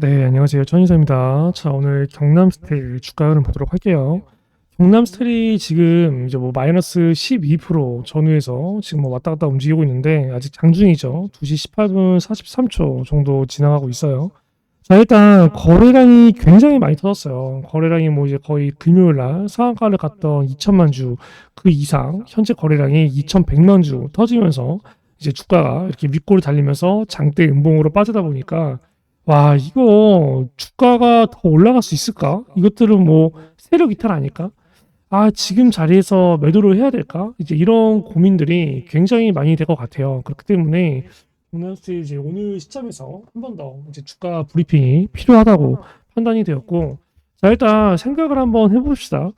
네, 안녕하세요. 천인사입니다. 자, 오늘 경남 스틸 주가 흐름 보도록 할게요. 경남 스틸이 지금 이제 뭐 마이너스 12% 전후에서 지금 뭐 왔다 갔다 움직이고 있는데 아직 장중이죠. 2시 18분 43초 정도 지나가고 있어요. 자, 일단 거래량이 굉장히 많이 터졌어요. 거래량이 뭐 이제 거의 금요일 날 상한가를 갔던 2천만 주 그 이상 현재 거래량이 2,100만 주 터지면서 이제 주가가 이렇게 윗골을 달리면서 장대 음봉으로 빠지다 보니까 와, 이거 주가가 더 올라갈 수 있을까? 이것들은 뭐 세력 이탈 아닐까? 아, 지금 자리에서 매도를 해야 될까? 이제 이런 고민들이 굉장히 많이 될 것 같아요. 그렇기 때문에 동남스테이 이제 오늘 시점에서 한 번 더 이제 주가 브리핑이 필요하다고 판단이 되었고, 자, 일단 생각을 한번 해봅시다.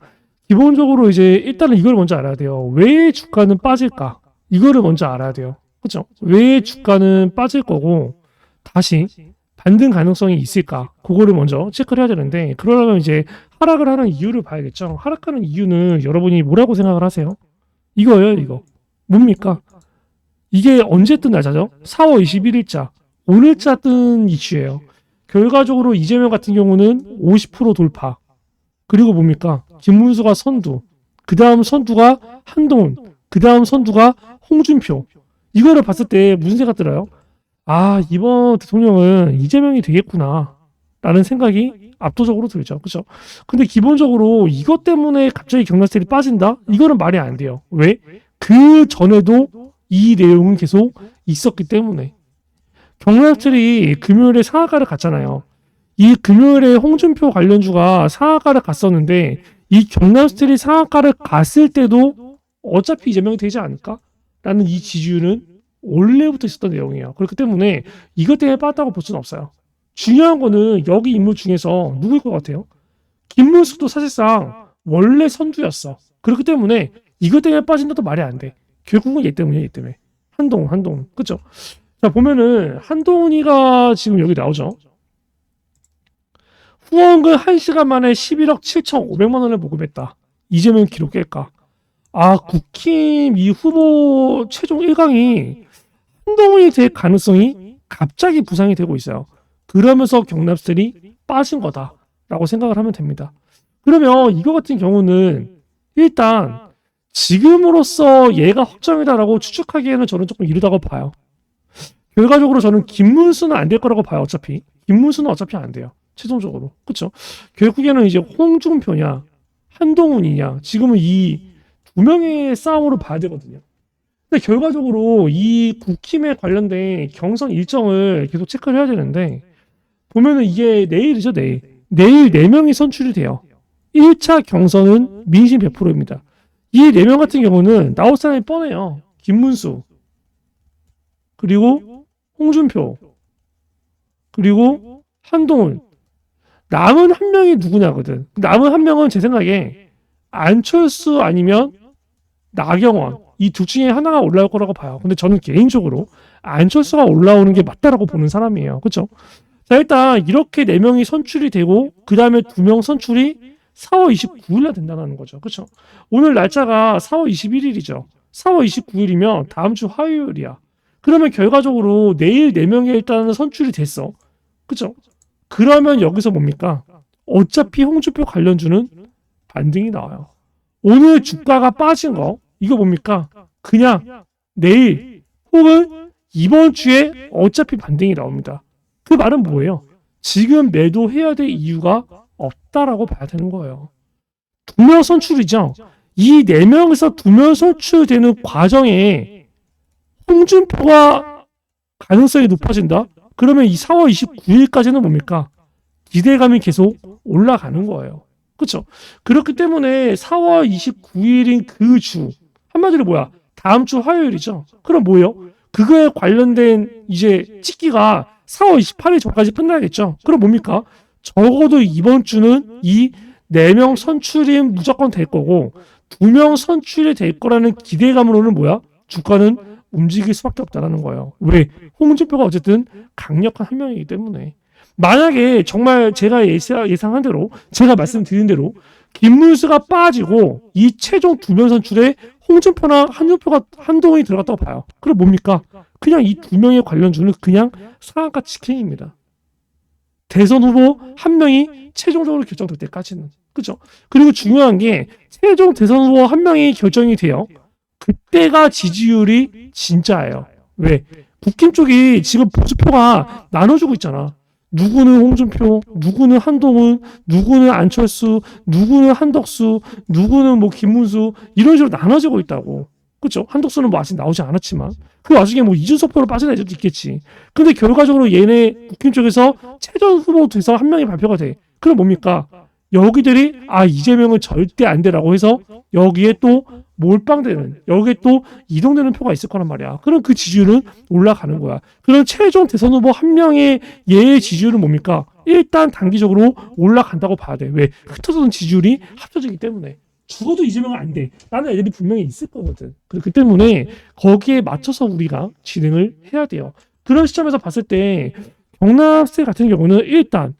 기본적으로 이제 일단은 이걸 먼저 알아야 돼요. 왜 주가는 빠질까? 이거를 먼저 알아야 돼요. 그렇죠? 왜 주가는 빠질 거고, 다시 반등 가능성이 있을까? 그거를 먼저 체크를 해야 되는데 그러려면 이제 하락을 하는 이유를 봐야겠죠. 하락하는 이유는 여러분이 뭐라고 생각을 하세요? 이거예요, 이거. 뭡니까? 이게 언제 뜬 날짜죠? 4월 21일자. 오늘자 뜬 이슈예요. 결과적으로 이재명 같은 경우는 50% 돌파. 그리고 뭡니까? 김문수가 선두. 그 다음 선두가 한동훈. 그 다음 선두가 홍준표. 이거를 봤을 때 무슨 생각 들어요? 아, 이번 대통령은 이재명이 되겠구나. 라는 생각이 압도적으로 들죠. 그죠? 근데 기본적으로 이것 때문에 갑자기 경락스텔이 빠진다? 이거는 말이 안 돼요. 왜? 그 전에도 이 내용은 계속 있었기 때문에. 경락스텔이 금요일에 상하가를 갔잖아요. 이 금요일에 홍준표 관련주가 상하가를 갔었는데 이 경남스텔이 상하가를 갔을 때도 어차피 이재명이 되지 않을까? 라는 이 지지율은 원래부터 있었던 내용이에요. 그렇기 때문에 이것 때문에 빠졌다고 볼 수는 없어요. 중요한 거는 여기 인물 중에서 누구일 것 같아요? 김문수도 사실상 원래 선두였어. 그렇기 때문에 이것 때문에 빠진다도 말이 안 돼. 결국은 얘 때문이야, 얘 때문에. 한동훈, 한동훈. 그죠? 자, 보면은 한동훈이가 지금 여기 나오죠. 후원금 1시간 만에 11억 7,500만 원을 모금했다. 이재명 기록 깰까? 아, 국힘 이 후보 최종 1강이 한동훈이 될 가능성이 갑자기 부상이 되고 있어요. 그러면서 경납스텔이 빠진 거다라고 생각을 하면 됩니다. 그러면 이거 같은 경우는 일단 지금으로서 얘가 확정이다라고 추측하기에는 저는 조금 이르다고 봐요. 결과적으로 저는 김문수는 안 될 거라고 봐요. 어차피 김문수는 어차피 안 돼요. 최종적으로 그렇죠. 결국에는 이제 홍준표냐 한동훈이냐 지금은 이 두 명의 싸움으로 봐야 되거든요. 근데 결과적으로 이 국힘에 관련된 경선 일정을 계속 체크를 해야 되는데 보면은 이게 내일이죠 내일. 내일 4명이 선출이 돼요. 1차 경선은 민심 100%입니다. 이 4명 같은 경우는 나올 사람이 뻔해요. 김문수 그리고 홍준표 그리고 한동훈. 남은 한 명이 누구냐거든. 남은 한 명은 제 생각에 안철수 아니면 나경원 이 둘 중에 하나가 올라올 거라고 봐요. 근데 저는 개인적으로 안철수가 올라오는 게 맞다라고 보는 사람이에요. 그렇죠? 자 일단 이렇게 네 명이 선출이 되고 그 다음에 두 명 선출이 4월 29일 날 된다는 거죠. 그렇죠? 오늘 날짜가 4월 21일이죠. 4월 29일이면 다음 주 화요일이야. 그러면 결과적으로 내일 네 명이 일단 선출이 됐어. 그렇죠? 그러면 여기서 뭡니까? 어차피 홍준표 관련주는 반등이 나와요. 오늘 주가가 빠진 거 이거 뭡니까? 그냥 내일 혹은 이번 주에 어차피 반등이 나옵니다. 그 말은 뭐예요? 지금 매도해야 될 이유가 없다라고 봐야 되는 거예요. 두 명 선출이죠. 이 네 명에서 두 명 선출되는 과정에 홍준표가 가능성이 높아진다? 그러면 이 4월 29일까지는 뭡니까? 기대감이 계속 올라가는 거예요. 그렇죠? 그렇기 때문에 4월 29일인 그 주, 한마디로 뭐야? 다음 주 화요일이죠. 그럼 뭐예요? 그거에 관련된 이제 찍기가 4월 28일 전까지 끝나겠죠. 그럼 뭡니까? 적어도 이번 주는 이 4명 선출이 무조건 될 거고 2명 선출이 될 거라는 기대감으로는 뭐야? 주가는 움직일 수밖에 없다라는 거예요. 왜? 홍준표가 어쨌든 강력한 한 명이기 때문에. 만약에 정말 제가 예상- 예상한 대로 제가 말씀드린 대로 김문수가 빠지고 이 최종 두 명 선출에 홍준표나 한준표가 한동훈이 들어갔다고 봐요. 그럼 뭡니까? 그냥 이 두 명의 관련주는 그냥 상한가 치킨입니다. 대선 후보 한 명이 최종적으로 결정될 때까지는 그죠? 그리고 중요한 게 최종 대선 후보 한 명이 결정이 돼요. 그때가 지지율이 진짜예요. 왜? 국힘 쪽이 지금 보수표가 나눠주고 있잖아. 누구는 홍준표, 누구는 한동훈, 누구는 안철수, 누구는 한덕수, 누구는 뭐 김문수 이런 식으로 나눠지고 있다고. 그렇죠? 한덕수는 뭐 아직 나오지 않았지만 그 와중에 뭐 이준석 표로 빠진 애들도 있겠지. 근데 결과적으로 얘네 국힘 쪽에서 최종 후보 돼서 한 명이 발표가 돼. 그럼 뭡니까? 여기들이 아 이재명은 절대 안 되라고 해서 여기에 또 몰빵되는 여기에 또 이동되는 표가 있을 거란 말이야. 그럼 그 지지율은 올라가는 거야. 그럼 최종 대선 후보 한 명의 얘의 지지율은 뭡니까? 일단 단기적으로 올라간다고 봐야 돼. 왜? 흩어지는 지지율이 합쳐지기 때문에. 죽어도 이재명은 안 돼. 라는 애들이 분명히 있을 거거든. 그렇기 때문에 거기에 맞춰서 우리가 진행을 해야 돼요. 그런 시점에서 봤을 때 경남스테 같은 경우는 일단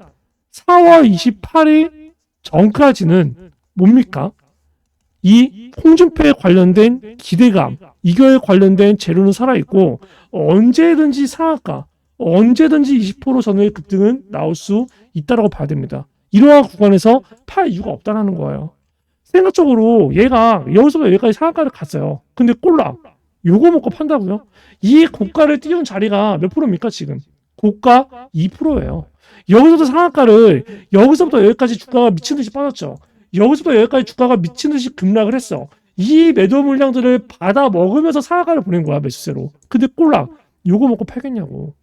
4월 28일 전까지는 뭡니까? 이 홍준표에 관련된 기대감, 이거에 관련된 재료는 살아있고 언제든지 상한가, 언제든지 20% 전후의 급등은 나올 수 있다라고 봐야 됩니다. 이러한 구간에서 팔 이유가 없다라는 거예요. 생각적으로 얘가 여기서부터 여기까지 상한가를 갔어요. 근데 꼴랑 요거 먹고 판다고요? 이 고가를 띄운 자리가 몇 프로입니까 지금? 고가 2%예요. 여기서부터 상한가를 여기서부터 여기까지 주가가 미친 듯이 빠졌죠. 여기서부터 여기까지 주가가 미친 듯이 급락을 했어. 이 매도 물량들을 받아 먹으면서 상한가를 보낸 거야 매수세로. 근데 꼴랑 요거 먹고 팔겠냐고.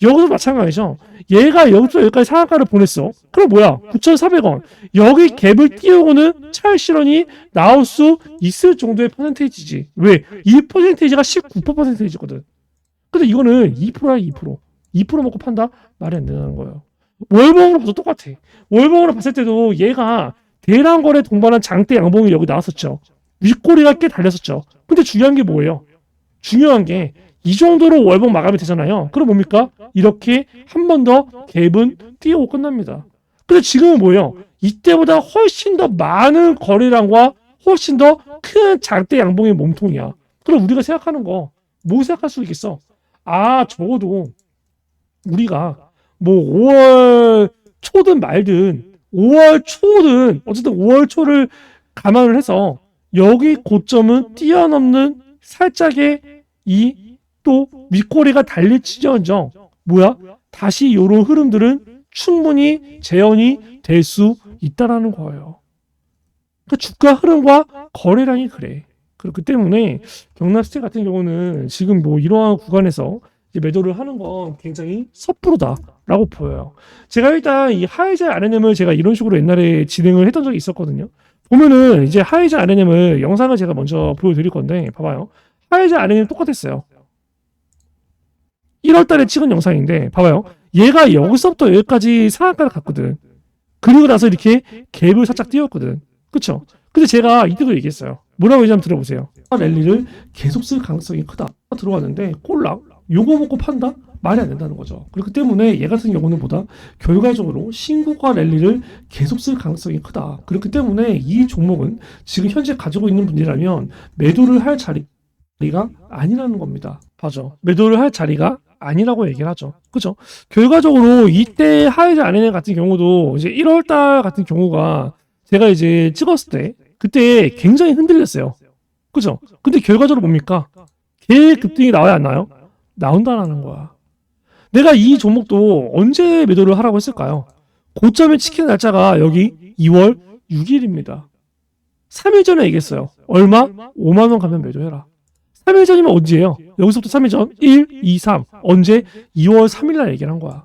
여기서 마찬가지죠. 얘가 여기서 여기까지 상한가를 보냈어. 그럼 뭐야? 9,400원. 여기 갭을 띄우고는 차익 실현이 나올 수 있을 정도의 퍼센테이지지. 왜? 이 퍼센테이지가 19%거든. 근데 이거는 2%야 2%. 2% 먹고 판다? 말이 안 되는 거예요. 월봉으로 봐도 똑같아. 월봉으로 봤을 때도 얘가 대량 거래 동반한 장대 양봉이 여기 나왔었죠. 윗꼬리가 꽤 달렸었죠. 근데 중요한 게 뭐예요? 중요한 게 이 정도로 월봉 마감이 되잖아요. 그럼 뭡니까? 이렇게 한 번 더 갭은 띄우고 끝납니다. 근데 지금은 뭐예요? 이때보다 훨씬 더 많은 거래량과 훨씬 더 큰 장대 양봉의 몸통이야. 그럼 우리가 생각하는 거, 뭐 생각할 수 있겠어? 아, 적어도 우리가 뭐 5월 초든 말든 5월 초든 어쨌든 5월 초를 감안을 해서 여기 고점은 뛰어넘는 살짝의 이또 윗꼬리가 달릴지언정 뭐야 다시 요런 흐름들은 충분히 재현이 될 수 있다라는 거예요. 그러니까 주가 흐름과 거래량이 그래. 그렇기 때문에 경남스테 같은 경우는 지금 뭐 이러한 구간에서 매도를 하는 건 굉장히 섣부르다라고 보여요. 제가 일단 이 하이젠 RNM을 제가 이런 식으로 옛날에 진행을 했던 적이 있었거든요. 보면은 이제 하이젠 RNM을 영상을 제가 먼저 보여드릴 건데 봐봐요. 하이젠 RNM 똑같았어요. 1월 달에 찍은 영상인데 봐봐요. 얘가 여기서부터 여기까지 상한가를 갔거든. 그리고 나서 이렇게 갭을 살짝 띄웠거든. 그쵸? 근데 제가 이때도 얘기했어요. 뭐라고 얘기하면 들어보세요. 랠리를 계속 쓸 가능성이 크다. 들어왔는데 꼴랑 요거 먹고 판다? 말이 안 된다는 거죠. 그렇기 때문에 얘 같은 경우는 보다 결과적으로 신고가 랠리를 계속 쓸 가능성이 크다. 그렇기 때문에 이 종목은 지금 현재 가지고 있는 분이라면 매도를 할 자리가 아니라는 겁니다. 맞아. 매도를 할 자리가 아니라고 얘기를 하죠. 그죠? 결과적으로 이때 하이즈 아레네 같은 경우도 이제 1월 달 같은 경우가 제가 이제 찍었을 때 그때 굉장히 흔들렸어요. 그죠? 근데 결과적으로 뭡니까? 개 급등이 나와야 안 나요? 나온다라는 거야. 내가 이 종목도 언제 매도를 하라고 했을까요? 고점에 치킨 날짜가 여기 2월 6일입니다. 3일 전에 얘기했어요. 얼마? 5만 원 가면 매도해라. 3일 전이면 언제예요? 여기서부터 3일 전 1, 2, 3 언제? 2월 3일 날 얘기를 한 거야.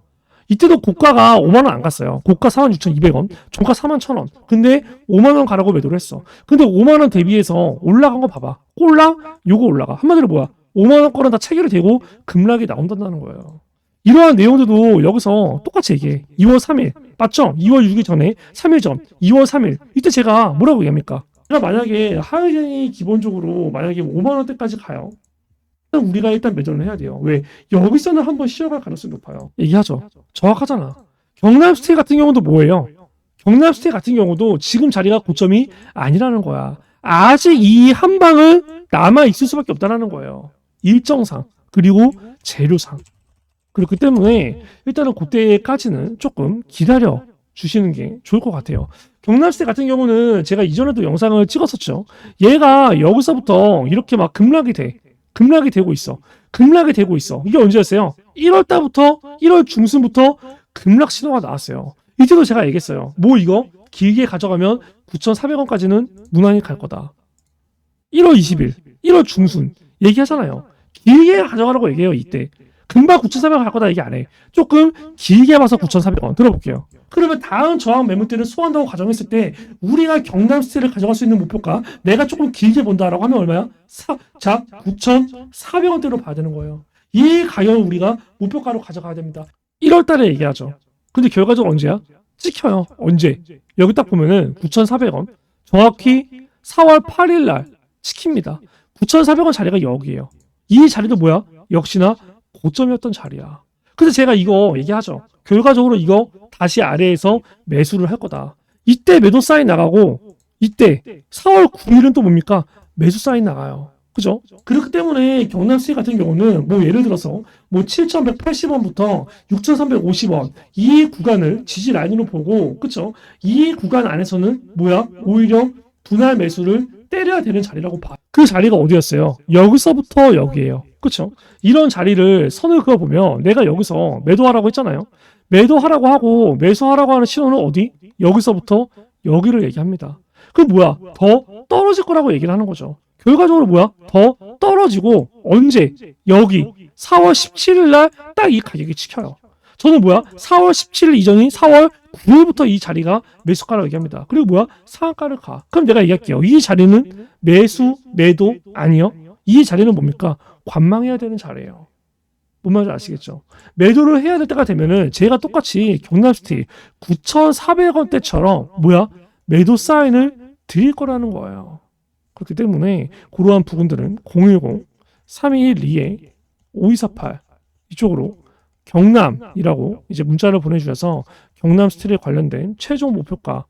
이때도 고가가 5만 원 안 갔어요. 고가 46,200원, 종가 4만 1,000원. 근데 5만 원 가라고 매도를 했어. 근데 5만 원 대비해서 올라간 거 봐봐. 꼴랑 요거 올라가. 한마디로 뭐야? 5만 원 거는 다 체결이 되고 급락이 나온다는 거예요. 이러한 내용들도 여기서 똑같이 얘기해. 2월 3일 맞죠? 2월 6일 전에 3일 전 2월 3일 이때 제가 뭐라고 얘기합니까? 제가 만약에 하이젠이 기본적으로 만약에 5만 원대까지 가요. 일단 우리가 일단 매도를 해야 돼요. 왜? 여기서는 한번 쉬어갈 가능성이 높아요. 얘기하죠. 정확하잖아. 경남스테이 같은 경우도 뭐예요? 경남스테이 같은 경우도 지금 자리가 고점이 아니라는 거야. 아직 이 한 방은 남아 있을 수밖에 없다라는 거예요. 일정상 그리고 재료상. 그렇기 때문에 일단은 그때까지는 조금 기다려 주시는 게 좋을 것 같아요. 경남스테 같은 경우는 제가 이전에도 영상을 찍었었죠. 얘가 여기서부터 이렇게 막 급락이 돼. 급락이 되고 있어. 급락이 되고 있어. 이게 언제였어요? 1월 달부터 1월 중순부터 급락 신호가 나왔어요. 이때도 제가 얘기했어요. 뭐 이거 길게 가져가면 9,400원까지는 무난히 갈 거다. 1월 20일, 1월 중순 얘기하잖아요. 길게 가져가라고 얘기해요 이때. 금방 9,400원 갈 거다 얘기 안 해. 조금 길게 봐서 9,400원 들어볼게요. 그러면 다음 저항 매물대를 소환하고 가정했을 때 우리가 경남 스테를 가져갈 수 있는 목표가 내가 조금 길게 본다라고 하면 얼마야? 사, 자 9,400원대로 봐야 되는 거예요. 이 가격을 우리가 목표가로 가져가야 됩니다. 1월 달에 얘기하죠. 근데 결과적으로 언제야? 찍혀요. 언제? 여기 딱 보면은 9,400원. 정확히 4월 8일 날 찍힙니다. 9,400원 자리가 여기예요. 이 자리도 뭐야? 역시나 고점이었던 자리야. 그래서 제가 이거 얘기하죠. 결과적으로 이거 다시 아래에서 매수를 할 거다. 이때 매도 사인 나가고 이때 4월 9일은 또 뭡니까? 매수 사인 나가요. 그죠? 그렇기 때문에 경남시 같은 경우는 뭐 예를 들어서 뭐 7,180원부터 6,350원 이 구간을 지지 라인으로 보고 그죠? 이 구간 안에서는 뭐야? 오히려 분할 매수를 때려야 되는 자리라고 봐. 그 자리가 어디였어요? 여기서부터 여기예요. 그렇죠? 이런 자리를 선을 그어 보면 내가 여기서 매도하라고 했잖아요. 매도하라고 하고 매수하라고 하는 신호는 어디? 여기서부터 여기를 얘기합니다. 그 뭐야? 더 떨어질 거라고 얘기를 하는 거죠. 결과적으로 뭐야? 더 떨어지고 언제? 여기 4월 17일 날 딱 이 가격이 찍혀요. 저는 뭐야? 4월 17일 이전인 4월 9일부터 이 자리가 매수가라고 얘기합니다. 그리고 뭐야? 상한가를 가. 그럼 내가 얘기할게요. 이 자리는 매수, 매도 아니요. 이 자리는 뭡니까? 관망해야 되는 자리예요. 뭔 말인지 아시겠죠? 매도를 해야 될 때가 되면은 제가 똑같이 경남시티 9,400원대처럼 뭐야? 매도 사인을 드릴 거라는 거예요. 그렇기 때문에 그러한 부분들은 010 3212에 5248 이쪽으로 경남이라고 이제 문자를 보내주셔서 경남 스틸에 관련된 최종 목표가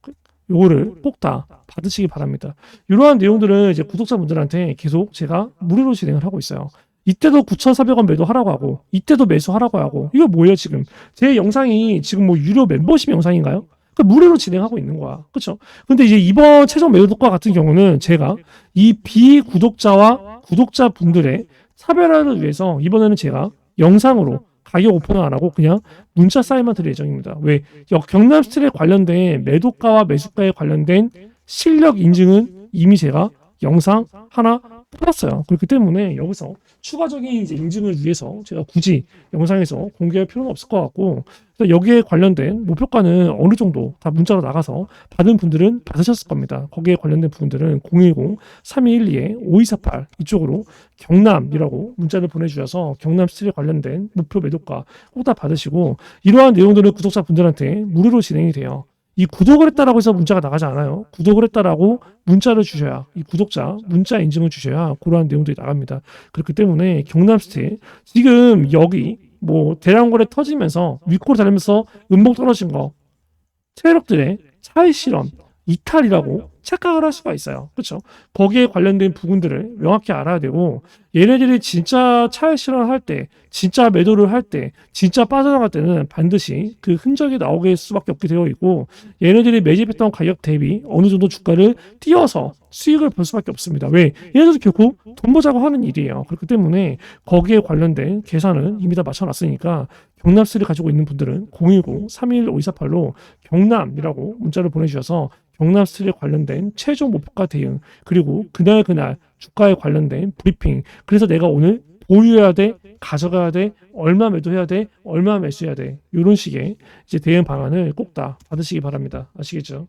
그 요거를 꼭 다 받으시기 바랍니다. 이러한 내용들은 이제 구독자분들한테 계속 제가 무료로 진행을 하고 있어요. 이때도 9,400원 매도하라고 하고 이때도 매수하라고 하고 이거 뭐예요 지금 제 영상이 지금 뭐 유료 멤버십 영상인가요? 그 무료로 진행하고 있는 거야. 그렇죠? 근데 이제 이번 최종 매도과 같은 경우는 제가 이 비구독자와 구독자분들의 차별화를 위해서 이번에는 제가 영상으로 가격 오픈을 안 하고 그냥 문자 사인만 드릴 예정입니다. 왜? 역- 경남 스틸에 관련된 매도가와 매수가에 관련된 실력 인증은 이미 제가 영상 하나 뽑았어요. 그렇기 때문에 여기서 추가적인 이제 인증을 위해서 제가 굳이 영상에서 공개할 필요는 없을 것 같고 여기에 관련된 목표가는 어느 정도 다 문자로 나가서 받은 분들은 받으셨을 겁니다. 거기에 관련된 부분들은 010-3212-5248 이쪽으로 경남이라고 문자를 보내주셔서 경남 스틸에 관련된 목표 매도가 꼭 다 받으시고 이러한 내용들은 구독자분들한테 무료로 진행이 돼요. 이 구독을 했다라고 해서 문자가 나가지 않아요. 구독을 했다라고 문자를 주셔야 이 구독자 문자 인증을 주셔야 그러한 내용들이 나갑니다. 그렇기 때문에 경남 스틸 지금 여기 뭐 대량 거래 터지면서 윗골 달리면서 음목 떨어진 거 세력들의 차이 실험 이탈이라고 착각을 할 수가 있어요. 그렇죠? 거기에 관련된 부분들을 명확히 알아야 되고 얘네들이 진짜 차이 실험할 때, 진짜 매도를 할 때, 진짜 빠져나갈 때는 반드시 그 흔적이 나오게 수밖에 없게 되어 있고 얘네들이 매집했던 가격 대비 어느 정도 주가를 띄어서 수익을 볼 수밖에 없습니다. 왜? 얘네들도 결국 돈 보자고 하는 일이에요. 그렇기 때문에 거기에 관련된 계산은 이미 다 맞춰놨으니까 경남스를 가지고 있는 분들은 010-321-5248로 경남이라고 문자를 보내주셔서 경남 스틸에 관련된 최종 목표가 대응 그리고 그날 그날 주가에 관련된 브리핑. 그래서 내가 오늘 보유해야 돼 가져가야 돼 얼마 매도해야 돼 얼마 매수해야 돼. 이런 식의 이제 대응 방안을 꼭 다 받으시기 바랍니다. 아시겠죠?